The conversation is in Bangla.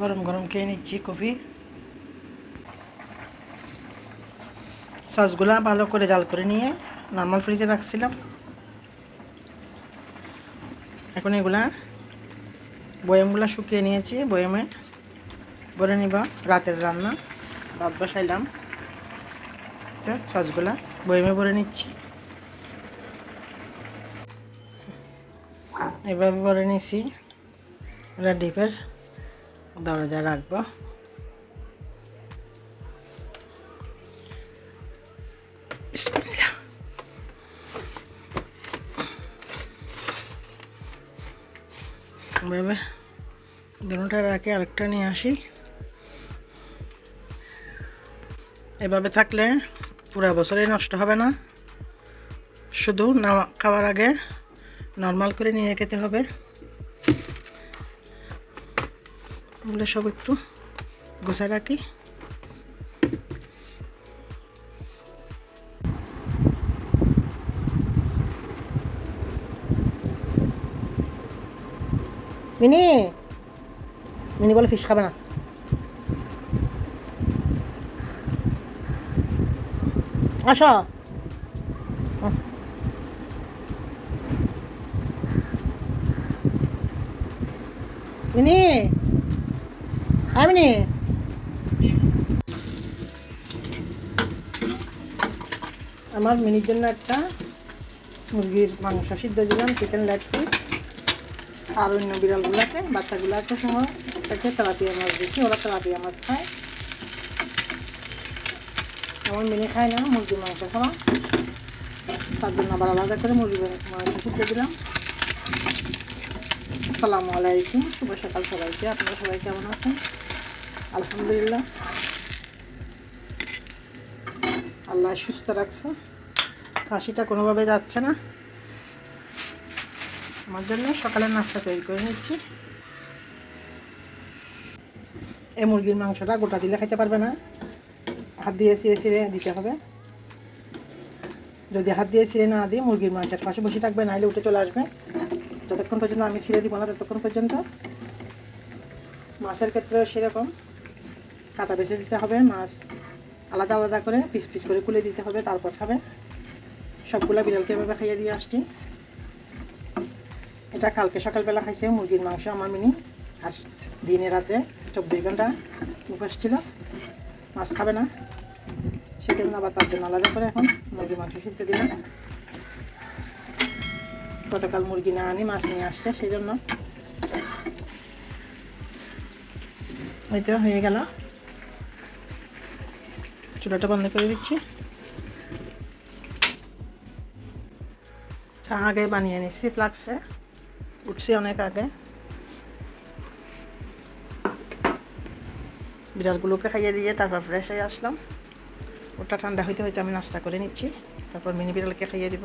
গরম গরম খেয়ে নিচ্ছি কফি। সসগুলা ভালো করে জাল করে নিয়ে নর্মাল ফ্রিজে রাখছিলাম। এখন এগুলা বয়ামগুলা শুকিয়ে নিয়েছি, বয়ামে ভরে নিব। রাতের রান্না, ভাত বসাইলাম। তো সসগুলা বয়ামে ভরে নিচ্ছি। এভাবে ভরে নিছি। এবার ডিপের দরজা রাখব। এভাবে দুটা রাখে, আরেকটা নিয়ে আসি। এভাবে থাকলে পুরো বছরই নষ্ট হবে না। শুধু না খাওয়ার আগে নর্মাল করে নিয়ে খেতে হবে। এগুলো সব একটু গোছায় রাখি। মিনি মিনি বলে ফিশ খাবে না। আসো। মিনি। হ্যাঁ মিনি আমার মিনির জন্য একটা মুরগির মাংস সিদ্ধ দিলাম চিকেন লেগ পিস আর অন্য বিড়ালগুলোকে বাচ্চাগুলোকে সময় তাকে তেলাপিয়া মাছ দিচ্ছি, ওরা তেলাপিয়া মাছ খায়। আমার মিনি খায় না, মুরগির মাংস ছাড়া তার জন্য আবার আলাদা করে মুরগির মাংস সিদ্ধ দিলাম। আসসালামু আলাইকুম, শুভ সকাল সবাইকে। আপনারা সবাই কেমন আছেন? আলহামদুলিল্লাহ। আল্লাহ সুস্থ রাখছে। কাশিটা কোনোভাবে যাচ্ছে না। আমার জন্য সকালে নাস্তা তৈরি করে নিচ্ছি। এই মুরগির মাংসটা গোটা দিলে খেতে পারবে না। হাত দিয়ে ছিঁড়ে ছিঁড়ে দিতে হবে। যদি হাত দিয়ে ছিঁড়ে না দিই, মুরগির মাংসের পাশে বসে থাকবে, নাহলে উঠে চলে আসবে। যতক্ষণ পর্যন্ত আমি ছিঁড়ে দিব না, ততক্ষণ পর্যন্ত। মাছের ক্ষেত্রেও সেরকম। কাটা বেছে দিতে হবে, মাছ আলাদা আলাদা করে পিস পিস করে কুলে দিতে হবে, তারপর খাবে। সবগুলো বিড়ালকে এভাবে খাইয়ে দিয়ে আসছি। এটা কালকে সকালবেলা খাইছে মুরগির মাংস আমার মিনি, আর দিনে রাতে চব্বিশ ঘণ্টা উপোস ছিল। মাছ খাবে না। সেজন্য আবার তার জন্য আলাদা করে এখন মুরগির মাংস সিদ্ধ দিলাম। গতকাল মুরগি না আনি, মাছ নিয়ে আসছে, সেই জন্য। হয়তো হয়ে গেল। চুলাটা বন্ধ করে দিচ্ছি। চা আগে বানিয়ে নিচ্ছি ফ্লাক্সে। উঠছি অনেক আগে। বিড়ালগুলোকে খাইয়ে দিয়ে তারপর ফ্রেশ হয়ে আসলাম। ওটা ঠান্ডা হইতে হইতে আমি নাস্তা করে নিচ্ছি। তারপর মিনি বিড়ালকে খাইয়ে দিব।